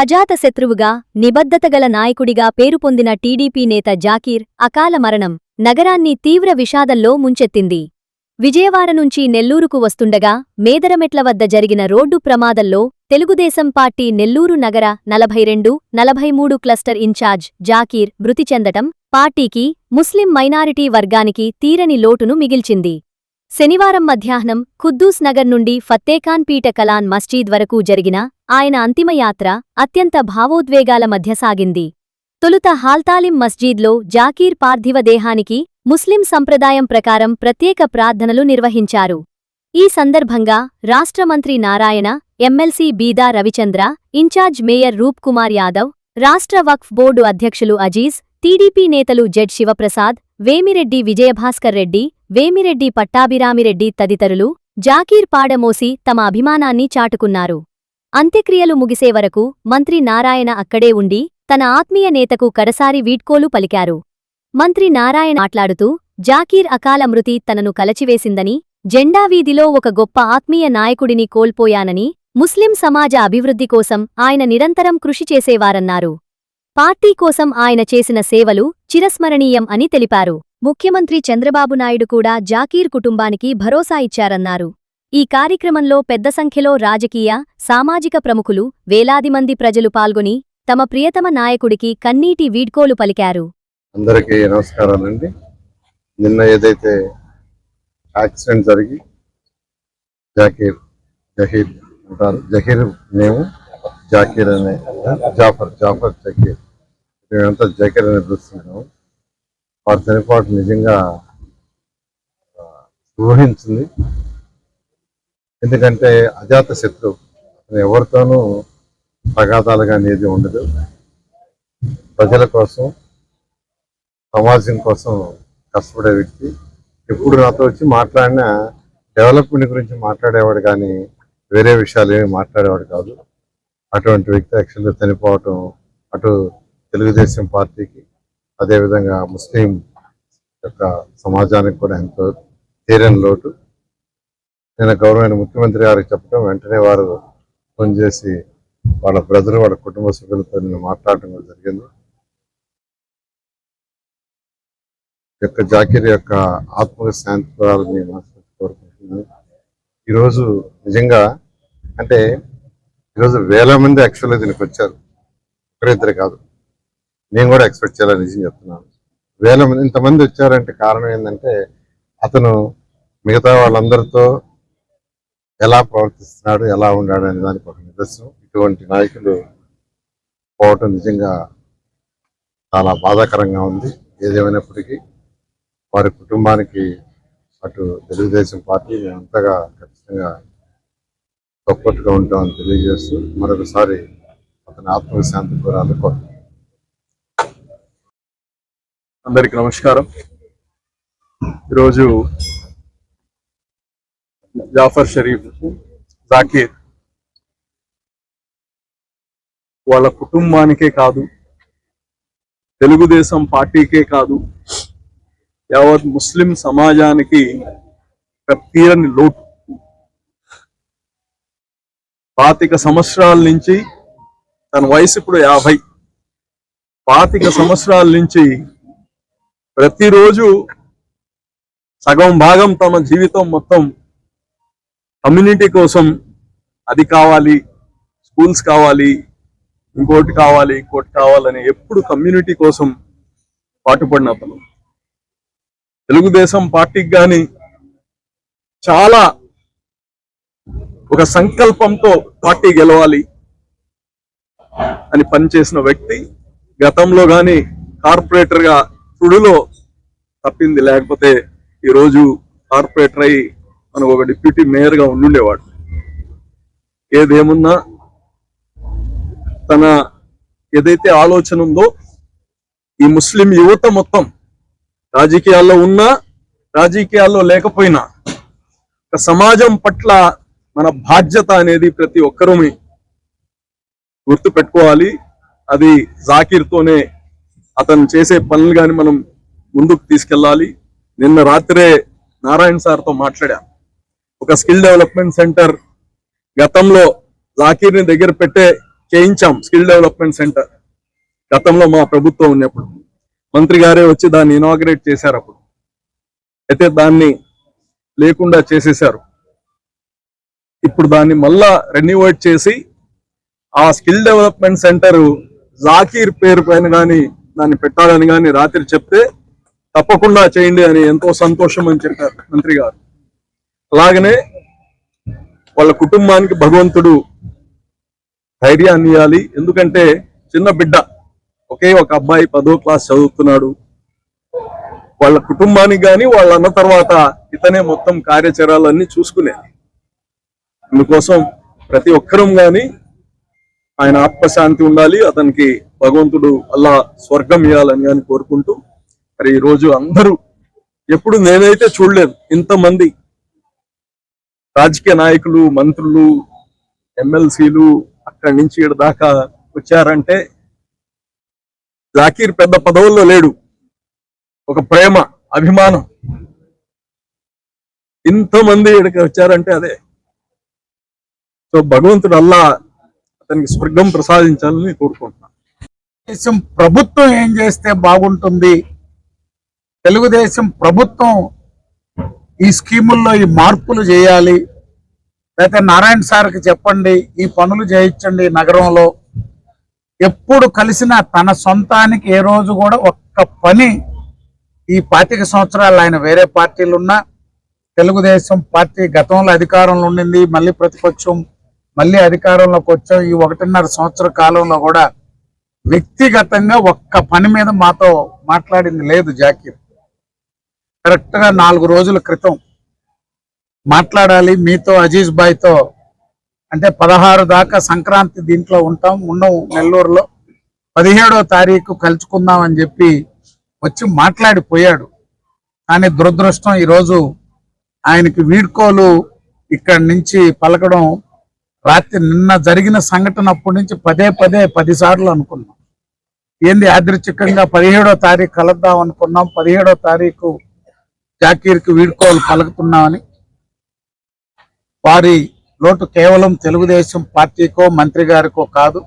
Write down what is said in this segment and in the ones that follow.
అజాతశత్రువుగా నిబద్ధతగల నాయకుడిగా పేరుపొందిన టీడీపీ నేత జాకీర్ అకాల మరణం నగరాన్ని తీవ్ర విషాదంలో ముంచెత్తింది. విజయవాడ నుంచి నెల్లూరుకు వస్తుండగా మేదరమెట్ల వద్ద జరిగిన రోడ్డు ప్రమాదంలో తెలుగుదేశం పార్టీ నెల్లూరు నగర నలభై రెండు నలభై మూడు క్లస్టర్ ఇన్ఛార్జ్ జాకీర్ మృతి చెందటం పార్టీకి ముస్లిం మైనారిటీ వర్గానికి తీరని లోటును మిగిల్చింది. శనివారం మధ్యాహ్నం ఖుద్దూస్ నగర్ నుండి ఫత్తేఖాన్ పీట కలాన్ మస్జీద్ వరకు జరిగిన ఆయన అంతిమయాత్ర అత్యంత భావోద్వేగాల మధ్య సాగింది. తొలుత హాల్తాలిం మస్జీద్లో జాకీర్ పార్థివ దేహానికి ముస్లిం సంప్రదాయం ప్రకారం ప్రత్యేక ప్రార్థనలు నిర్వహించారు. ఈ సందర్భంగా రాష్ట్ర మంత్రి Narayana MLC Beeda Ravichandra in charge mayor Roop Kumar Yadav రాష్ట్ర వక్ఫ్ బోర్డు అధ్యక్షులు అజీజ్ టీడీపీ నేతలు జెడ్ శివప్రసాద్ వేమిరెడ్డి విజయభాస్కర్ రెడ్డి వేమిరెడ్డి పట్టాభిరామిరెడ్డి తదితరులు జాకీర్ పాడమోసి తమ అభిమానాన్ని చాటుకున్నారు. అంత్యక్రియలు ముగిసే వరకు మంత్రి నారాయణ అక్కడే ఉండి తన ఆత్మీయ నేతకు కడసారి వీడ్కోలు పలికారు. మంత్రి నారాయణ మాట్లాడుతూ జాకీర్ అకాల మృతి తనను కలచివేసిందని జెండా వీధిలో ఒక గొప్ప ఆత్మీయ నాయకుడిని కోల్పోయానని ముస్లిం సమాజ అభివృద్ధి కోసం ఆయన నిరంతరం కృషి చేసేవారన్నారు. పార్టీ కోసం ఆయన చేసిన సేవలు చిరస్మరణీయం అని తెలిపారు. ముఖ్యమంత్రి చంద్రబాబు నాయుడు కూడా జాకీర్ కుటుంబానికి భరోసా ఇచ్చారన్నారు. ఈ కార్యక్రమంలో పెద్ద సంఖ్యలో రాజకీయ సామాజిక ప్రముఖులు వేలాది మంది ప్రజలు పాల్గొని తమ ప్రియతమ నాయకుడికి కన్నీటి వీడ్కోలు పలికారు. అందరికీ నమస్కారాలండి. నిన్న ఏదైతే యాక్సిడెంట్ జరిగి జాకీర్ జహీర్ అంటారు జహీర్ మేము జాకీర్ అనే జాఫర్ జాఫర్ జకీర్ మేమంతా జకీర్ అనే పిలుస్తున్నాము వారి చనిపోవటం నిజంగా ఊహించింది. ఎందుకంటే అజాత శత్రువు అతను ఎవరితోనూ ప్రఘాతాలుగా అనేది ఉండదు. ప్రజల కోసం సమాజం కోసం కష్టపడే వ్యక్తి. ఎప్పుడు నాతో వచ్చి మాట్లాడినా డెవలప్మెంట్ గురించి మాట్లాడేవాడు కానీ వేరే విషయాలు ఏమి మాట్లాడేవాడు కాదు. అటువంటి వ్యక్తి యాక్చువల్గా చనిపోవటం అటు తెలుగుదేశం పార్టీకి అదేవిధంగా ముస్లిం యొక్క సమాజానికి కూడా ఎంతో తీరని లోటు. నేను గౌరవమైన ముఖ్యమంత్రి గారికి చెప్పడం వెంటనే వారు ఫోన్ చేసి వాళ్ళ బ్రదర్ వాళ్ళ కుటుంబ సభ్యులతో నేను మాట్లాడటం కూడా జరిగింది. ఈ యొక్క జాకిర్ యొక్క ఆత్మక శాంతి కోరాలని మనస్ఫూర్తిగా కోరుకుంటున్నాను. ఈరోజు నిజంగా అంటే ఈరోజు వేల మంది యాక్చువల్గా దీనికి వచ్చారు. ఒకరిద్దరు కాదు. నేను కూడా ఎక్స్పెక్ట్ చేయాలని నిజం చెప్తున్నాను. వేల మంది ఇంతమంది వచ్చారంటే కారణం ఏంటంటే అతను మిగతా వాళ్ళందరితో ఎలా ప్రవర్తిస్తున్నాడు ఎలా ఉన్నాడు అనే దానికి ఒక నిదర్శనం. ఇటువంటి నాయకులు పోవటం నిజంగా చాలా బాధాకరంగా ఉంది. ఏదేమైనప్పటికీ వారి కుటుంబానికి అటు తెలుగుదేశం పార్టీ మేమంతగా ఖచ్చితంగా సపోర్ట్గా ఉంటామని తెలియజేస్తూ మరొకసారి అతని ఆత్మశాంతి కోరాలని కోరుతున్నాను అందరికి నమస్కారం. ఈరోజు జాఫర్ షరీఫ్ జాకీర్ వాళ్ళ కుటుంబానికే కాదు తెలుగుదేశం పార్టీకే కాదు యావత్ ముస్లిం సమాజానికి తీరని లోటు. పాతిక సంవత్సరాల నుంచి తన వయసు ఇప్పుడు యాభై. పాతిక సంవత్సరాల నుంచి ప్రతిరోజు సగం భాగం తమ జీవితం మొత్తం కమ్యూనిటీ కోసం అది కావాలి స్కూల్స్ కావాలి ఇంకోటి కావాలి ఇంకోటి కావాలని ఎప్పుడు కమ్యూనిటీ కోసం పాటుపడిన అతను. తెలుగుదేశం పార్టీకి కానీ చాలా ఒక సంకల్పంతో పార్టీ గెలవాలి అని పనిచేసిన వ్యక్తి గతంలో కానీ కార్పొరేటర్గా తుడులో తప్పింది లేకపోతే ఈ రోజు కార్పొరేటర్ అయి మనకు ఒక డిప్యూటీ మేయర్గా ఉండుండేవాడు. ఏదేమున్నా తన ఏదైతే ఆలోచన ఉందో ఈ ముస్లిం యువత మొత్తం రాజకీయాల్లో ఉన్నా రాజకీయాల్లో లేకపోయినా ఒక సమాజం పట్ల మన బాధ్యత అనేది ప్రతి ఒక్కరూ గుర్తు పెట్టుకోవాలి అది జాకీర్తోనే అతను చేసే పనులు కానీ మనం ముందుకు తీసుకెళ్ళాలి. నిన్న రాత్రే నారాయణ సార్తో మాట్లాడాను మాట్లాడా. ఒక స్కిల్ డెవలప్మెంట్ సెంటర్ గతంలో జాకీర్ని దగ్గర పెట్టే చేయించాం స్కిల్ డెవలప్మెంట్ సెంటర్. గతంలో మా ప్రభుత్వం ఉన్నప్పుడు. మంత్రి గారే వచ్చి దాన్ని ఇనాగ్రేట్ చేశారు అప్పుడు. అయితే దాన్ని లేకుండా చేసేశారు. ఇప్పుడు దాన్ని మళ్ళా రెన్యువేట్ చేసి ఆ స్కిల్ డెవలప్మెంట్ సెంటర్ జాకీర్ పేరు పైన కానీ దాన్ని పెట్టాలని కానీ రాత్రి చెప్తే తప్పకుండా చేయండి అని ఎంతో సంతోషం అని చెప్పారు మంత్రి గారు. అలాగనే వాళ్ళ కుటుంబానికి భగవంతుడు ధైర్యాన్ని ఇవ్వాలి. ఎందుకంటే చిన్న బిడ్డ ఒకే ఒక అబ్బాయి పదో క్లాస్ చదువుతున్నాడు. వాళ్ళ కుటుంబానికి కానీ వాళ్ళ అన్న తర్వాత ఇతనే మొత్తం కార్యాచరాలన్నీ చూసుకునేది. అందుకోసం ప్రతి ఒక్కరం కానీ ఆయన ఆత్మశాంతి ఉండాలి. అతనికి భగవంతుడు అల్లా స్వర్గం ఇవ్వాలని కానీ కోరుకుంటూ మరి ఈ రోజు అందరూ ఎప్పుడు నేనైతే చూడలేదు ఇంతమంది రాజకీయ నాయకులు మంత్రులు ఎమ్మెల్సీలు అక్కడి నుంచి ఈడ దాకా వచ్చారంటే జాకీర్ పెద్ద పదవుల్లో లేడు. ఒక ప్రేమ అభిమానం. ఇంతమంది ఇక్కడికి వచ్చారంటే అదే. సో భగవంతుడు అల్లా అతనికి స్వర్గం ప్రసాదించాలని కోరుకుంటున్నాను. ప్రభుత్వం ఏం చేస్తే బాగుంటుంది? తెలుగుదేశం ప్రభుత్వం ఈ స్కీముల్లో ఈ మార్పులు చేయాలి. లేకపోతే నారాయణ సార్కి చెప్పండి ఈ పనులు చేయించండి నగరంలో. ఎప్పుడు కలిసినా తన సొంతానికి ఏ రోజు కూడా ఒక్క పని ఈ పాతిక సంవత్సరాలు ఆయన వేరే పార్టీలు ఉన్నా తెలుగుదేశం పార్టీ గతంలో అధికారంలో ఉండింది మళ్ళీ ప్రతిపక్షం మళ్ళీ అధికారంలోకి వచ్చాం. ఈ ఒకటిన్నర సంవత్సర కాలంలో కూడా వ్యక్తిగతంగా ఒక్క పని మీద మాతో మాట్లాడింది లేదు జాకీర్. కరెక్ట్గా నాలుగు రోజుల క్రితం మాట్లాడాలి. మీతో అజీజ్ బాయ్తో అంటే పదహారు దాకా సంక్రాంతి దీంట్లో ఉంటాం. ఉన్నాం నెల్లూరులో. పదిహేడో తారీఖు కలుసుకుందాం అని చెప్పి వచ్చి మాట్లాడిపోయాడు కానీ దురదృష్టం ఈరోజు ఆయనకి వీడ్కోలు ఇక్కడి నుంచి పలకడం రాత్రి నిన్న జరిగిన సంఘటన అప్పటి నుంచి పదే పదే పది సార్లు అనుకున్నాం. ఏంది యాదృచ్ఛికంగా పదిహేడో తారీఖు కలుద్దాం అనుకున్నాం. పదిహేడో తారీఖు జాకీర్కి వీడ్కోలు పలుకుతున్నామని. వారి లోటు కేవలం తెలుగుదేశం పార్టీకో మంత్రి గారికో కాదు.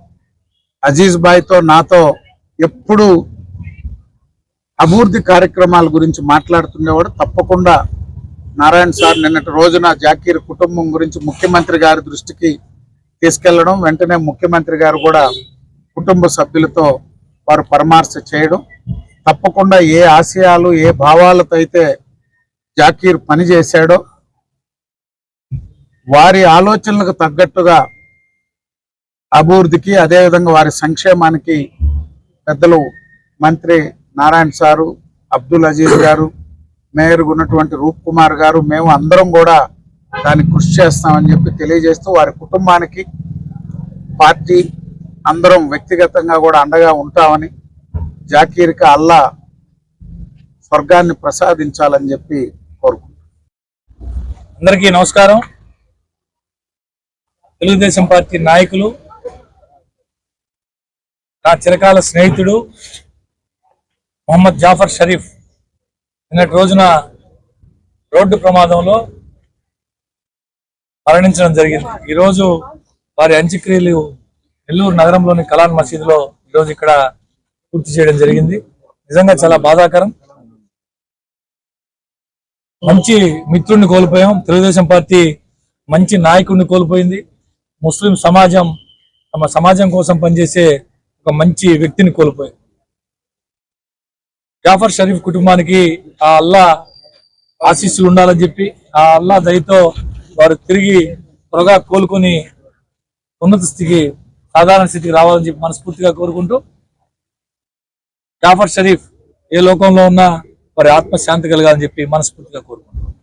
అజీజ్ భాయ్తో నాతో ఎప్పుడు అభివృద్ధి కార్యక్రమాల గురించి మాట్లాడుతుండేవాడు. తప్పకుండా నారాయణ సార్ నిన్నటి రోజున జాకీర్ కుటుంబం గురించి ముఖ్యమంత్రి గారి దృష్టికి తీసుకెళ్ళడం వెంటనే ముఖ్యమంత్రి గారు కూడా కుటుంబ సభ్యులతో వారు పరామర్శ చేయడం. తప్పకుండా ఏ ఆశయాలు ఏ భావాలతో అయితే జాకీర్ పనిచేశాడో వారి ఆలోచనలకు తగ్గట్టుగా అభివృద్ధికి అదేవిధంగా వారి సంక్షేమానికి పెద్దలు మంత్రి నారాయణ సారు అబ్దుల్ అజీజ్ గారు మేయర్ ఉన్నటువంటి రూప్ కుమార్ గారు మేము అందరం కూడా దానికి కృషి చేస్తామని చెప్పి తెలియజేస్తూ వారి కుటుంబానికి పార్టీ అందరం వ్యక్తిగతంగా కూడా అండగా ఉంటామని జాకీర్కి అల్లా స్వర్గాన్ని ప్రసాదించాలని చెప్పి అందరికీ నమస్కారం. తెలుగుదేశం పార్టీ నాయకులు నా చిరకాల స్నేహితుడు మొహమ్మద్ జాఫర్ షరీఫ్ నిన్నటి రోజున రోడ్డు ప్రమాదంలో మరణించడం జరిగింది. ఈరోజు వారి అంత్యక్రియలు నెల్లూరు నగరంలోని కలాన్ మసీదులో ఈరోజు ఇక్కడ పూర్తి చేయడం జరిగింది. నిజంగా చాలా బాధాకరం. మంచి మిత్రుడిని కోల్పోయాం. తెలుగుదేశం పార్టీ మంచి నాయకుడిని కోల్పోయింది. ముస్లిం సమాజం తమ సమాజం కోసం పనిచేసే ఒక మంచి వ్యక్తిని కోల్పోయింది జాఫర్ షరీఫ్ కుటుంబానికి ఆ అల్లా ఆశీస్సులు ఉండాలని చెప్పి ఆ అల్లా దయతో వారు తిరిగి త్వరగా కోలుకొని ఉన్నత స్థితికి సాధారణ స్థితికి రావాలని చెప్పి మనస్ఫూర్తిగా కోరుకుంటూ జాఫర్ షరీఫ్ ఏ లోకంలో ఉన్నా వారి ఆత్మశాంతి కలగాలని చెప్పి మనస్ఫూర్తిగా కోరుకుంటున్నాం.